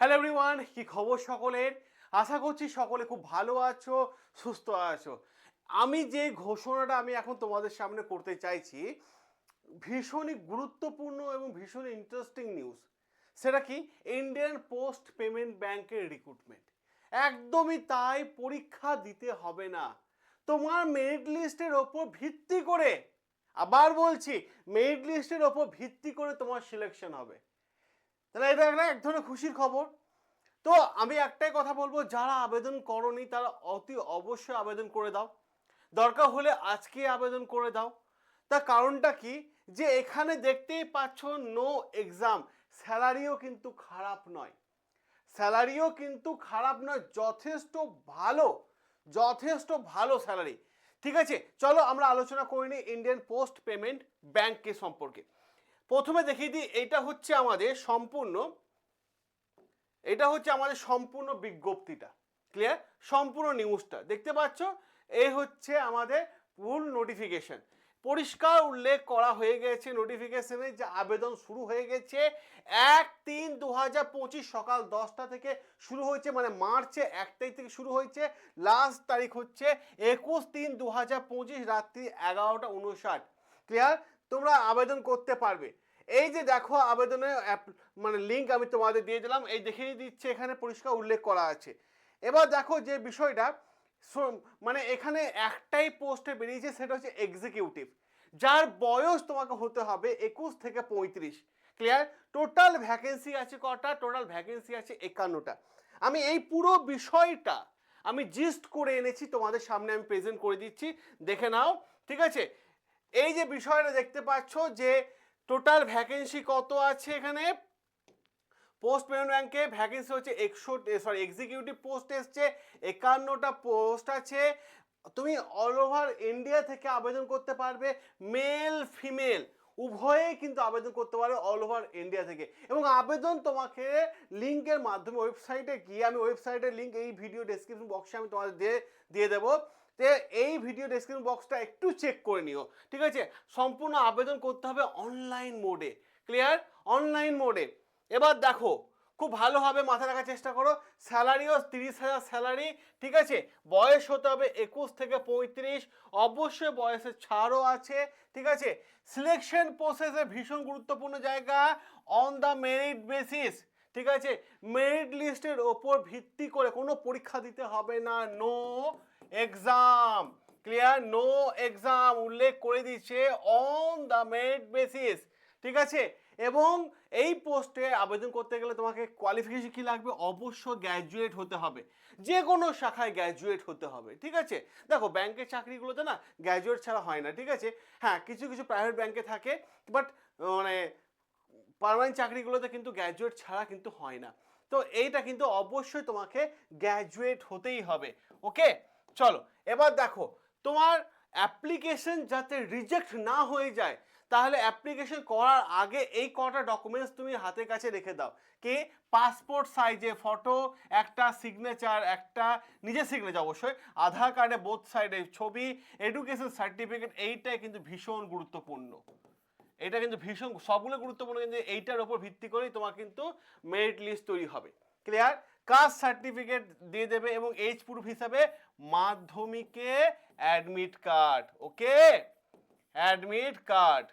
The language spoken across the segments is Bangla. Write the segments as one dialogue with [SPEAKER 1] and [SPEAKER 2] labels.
[SPEAKER 1] হ্যালো এভরিওয়ান কি খবর সকলের? আশা করছি সকলে খুব ভালো আছো, সুস্থ আছো। আমি যে ঘোষণাটা আমি এখন তোমাদের সামনে করতে চাইছি, ভীষণই গুরুত্বপূর্ণ এবং ভীষণ ইন্টারেস্টিং নিউজ সেটা কি? ইন্ডিয়ান পোস্ট পেমেন্ট ব্যাংকের রিক্রুটমেন্ট একদমই তাই, পরীক্ষা দিতে হবে না। তোমার মেরিট লিস্টের ওপর ভিত্তি করে, আবার বলছি মেরিট লিস্টের ওপর ভিত্তি করে তোমার সিলেকশন হবে। তাহলে এটা একটা এক ধরনের খুশির খবর। তো আমি একটাই কথা বলব, যারা আবেদন করনি তারা অতি অবশ্যই আবেদন করে দাও। দরকার হলে আজকে আবেদন করে দাও। তার কারণটা কি? যে এখানে দেখতেই পাচ্ছ নো এক্সাম স্যালারিও কিন্তু খারাপ নয়। স্যালারিও কিন্তু খারাপ নয়, যথেষ্ট ভালো যথেষ্ট ভালো স্যালারি। ঠিক আছে? চলো আমরা আলোচনা করে নিই ইন্ডিয়ান পোস্ট পেমেন্ট ব্যাংকে সম্পর্কে। প্রথমে দেখিয়ে দিই, এটা হচ্ছে আমাদের সম্পূর্ণ, এটা হচ্ছে আমাদের সম্পূর্ণ বিজ্ঞপ্তিটা। ক্লিয়ার সম্পূর্ণ নিউজটা দেখতে পাচ্ছ? এই হচ্ছে আমাদের ফুল নোটিফিকেশন পরিষ্কার উল্লেখ করা হয়ে গেছে নোটিফিকেশনে যে আবেদন শুরু হয়ে গেছে। এক তিন দু হাজার পঁচিশ সকাল দশটা থেকে শুরু হয়েছে মানে মার্চে এক তারিখ থেকে শুরু হয়েছে। লাস্ট তারিখ হচ্ছে একুশ তিন দু হাজার পঁচিশ রাত্রি এগারোটা উনষাট। ক্লিয়ার তোমরা আবেদন করতে পারবে। এই যে দেখো আবেদনের অ্যাপ- মানে লিঙ্ক আমি তোমাদের দিয়ে দিলাম, এই দেখিয়ে দিচ্ছে, এখানে পরিষ্কার উল্লেখ করা আছে। এবার দেখো যে বিষয়টা মানে এখানে একটাই পোস্টে বেরিয়েছে, সেটা হচ্ছে এক্সিকিউটিভ যার বয়স তোমাকে হতে হবে একুশ থেকে পঁয়ত্রিশ। ক্লিয়ার টোটাল ভ্যাকেন্সি আছে কটা? টোটাল ভ্যাকেন্সি আছে একান্নটা। আমি এই পুরো বিষয়টা, আমি জিস্ট করে এনেছি, তোমাদের সামনে আমি প্রেজেন্ট করে দিচ্ছি। দেখে নাও, ঠিক আছে? এই যে বিষয়টা দেখতে পাচ্ছ যে টোটাল ভ্যাকেন্সি কত আছে এখানে? পোস্ট পেমেন্ট ব্যাংকে ভ্যাকেন্সি হচ্ছে একশো সরি এক্সিকিউটিভ পোস্ট এসছে, একান্নটা পোস্ট আছে। তুমি অল ওভার ইন্ডিয়া থেকে আবেদন করতে পারবে মেল ফিমেল উভয়েই কিন্তু আবেদন করতে পারবে অল ওভার ইন্ডিয়া থেকে। এবং আবেদন তোমাকে লিঙ্কের মাধ্যমে ওয়েবসাইটে গিয়ে আমি ওয়েবসাইটের লিঙ্ক এই ভিডিও ডেসক্রিপশন বক্সে আমি তোমাদের দিয়ে দিয়ে দেবো। তে এই ভিডিও ডেসক্রিপশন বক্সটা একটু চেক করে নিও, ঠিক আছে? সম্পূর্ণ আবেদন করতে হবে অনলাইন মোডে ক্লিয়ার অনলাইন মোডে এবার দেখো, খুব ভালোভাবে মাথায় রাখার চেষ্টা করো। স্যালারিও তিরিশ হাজার স্যালারি ঠিক আছে? বয়স হতে হবে একুশ থেকে পঁয়ত্রিশ, অবশ্যই বয়সের ছাড়ও আছে, ঠিক আছে? সিলেকশন প্রসেসে ভীষণ গুরুত্বপূর্ণ জায়গা অন দ্য মেরিট বেসিস ঠিক আছে? মেরিট লিস্টের ওপর ভিত্তি করে কোনো পরীক্ষা দিতে হবে না। No exam clear no exam উল্লেখ করে দিচ্ছে অন দ্য মেরিট বেসিস ঠিক আছে? এবং এই পোস্টে আবেদন করতে গেলে তোমাকে কোয়ালিফিকেশন কি লাগবে? অবশ্য গ্র্যাজুয়েট হতে হবে। যে কোনো শাখায় গ্র্যাজুয়েট হতে হবে। ঠিক আছে? দেখো ব্যাংকের চাকরিগুলোতে না গ্র্যাজুয়েট ছাড়া হয় না। ঠিক আছে? হ্যাঁ কিছু কিছু প্রাইভেট ব্যাংকে থাকে বাট মানে পার্মানেন্ট চাকরিগুলোতে কিন্তু গ্র্যাজুয়েট ছাড়া কিন্তু হয় না। তো এইটা কিন্তু অবশ্যই তোমাকে গ্র্যাজুয়েট হতেই হবে। ওকে চলো, এবার দেখো, তোমার অ্যাপ্লিকেশন যাতে রিজেক্ট না হয়ে যায়, তাহলে অ্যাপ্লিকেশন করার আগে এই কটা ডকুমেন্টস তুমি হাতের কাছে রেখে দাও। কে? পাসপোর্ট সাইজে ফটো একটা সিগনেচার একটা নিজের সিগনেচার অবশ্যই, আধার কার্ডে বোথ সাইডে ছবি এডুকেশন সার্টিফিকেট এইটাই কিন্তু ভীষণ গুরুত্বপূর্ণ। এটা কিন্তু ভীষণ সবগুলো গুরুত্বপূর্ণ, কিন্তু এইটার ওপর ভিত্তি করেই তোমার কিন্তু মেরিট লিস্ট তৈরি হবে। ক্লিয়ার কাস্ট সার্টিফিকেট দিয়ে দেবে এবং এইজ প্রুফ হিসাবে মাধ্যমিকে admit card okay admit card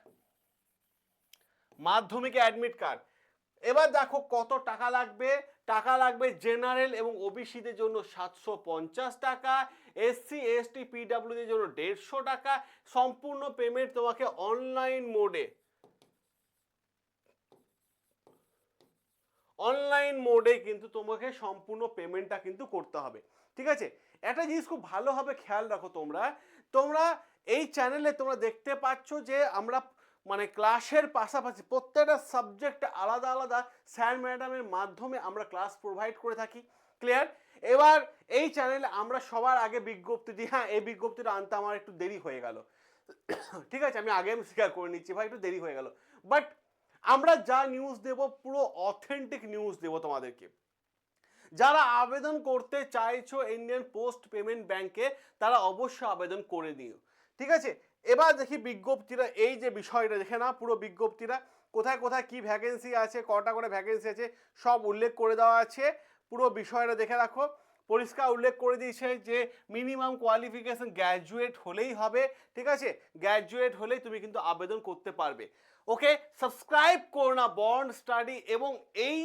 [SPEAKER 1] মাধ্যমিকে অ্যাডমিট কার্ড এবার দেখো কত টাকা লাগবে। টাকা লাগবে জেনারেল এবং ওবিসিদের জন্য সাতশো পঞ্চাশ টাকা এসসি এসটি পিডাব্লিউদের জন্য দেড়শো টাকা সম্পূর্ণ পেমেন্ট তোমাকে অনলাইন মোডে অনলাইন মোডে কিন্তু তোমাকে সম্পূর্ণ পেমেন্টটা কিন্তু করতে হবে। ঠিক আছে? একটা জিনিস খুব ভালোভাবে খেয়াল রাখো তোমরা। তোমরা এই চ্যানেলে তোমরা দেখতে পাচ্ছ যে আমরা মানে ক্লাসের পাশাপাশি প্রত্যেকটা সাবজেক্ট আলাদা আলাদা স্যার ম্যাডামের মাধ্যমে আমরা ক্লাস প্রোভাইড করে থাকি। ক্লিয়ার এবার এই চ্যানেলে আমরা সবার আগে বিজ্ঞপ্তি দিই হ্যাঁ এই বিজ্ঞপ্তিটা আনতে আমার একটু দেরি হয়ে গেল। ঠিক আছে, আমি আগে আমি স্বীকার করে নিচ্ছি, ভাই, একটু দেরি হয়ে গেল। বাট আমরা যা নিউজ দেব, পুরো অথেন্টিক নিউজ দেব তোমাদেরকে। যারা আবেদন করতে চাইছো ইন্ডিয়ান পোস্ট পেমেন্ট ব্যাংকে তারা অবশ্যই আবেদন করে নিও। ঠিক আছে? এবার দেখি বিজ্ঞপ্তিরা এই যে বিষয়টা, দেখে না পুরো বিজ্ঞপ্তিরা কোথায় কোথায় কি ভ্যাকেন্সি আছে, কটা করে ভ্যাকেন্সি আছে, সব উল্লেখ করে দেওয়া আছে। পুরো বিষয়টা দেখে রাখো। পরিষ্কার উল্লেখ করে দিয়েছে যে মিনিমাম কোয়ালিফিকেশন গ্র্যাজুয়েট হলেই হবে, ঠিক আছে? গ্র্যাজুয়েট হলেই তুমি কিন্তু আবেদন করতে পারবে। ওকে সাবস্ক্রাইব করো না বন্ড স্টাডি এবং এই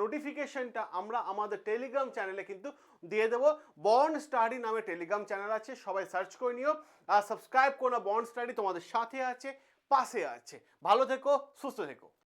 [SPEAKER 1] নোটিফিকেশনটা আমরা আমাদের টেলিগ্রাম চ্যানেলে কিন্তু দিয়ে দেবো। বন্ড স্টাডি নামে টেলিগ্রাম চ্যানেল আছে, সবাই সার্চ করে নিও। আর সাবস্ক্রাইব করো না বন্ড স্টাডি তোমাদের সাথে আছে, পাশে আছে। ভালো থেকো, সুস্থ থেকো।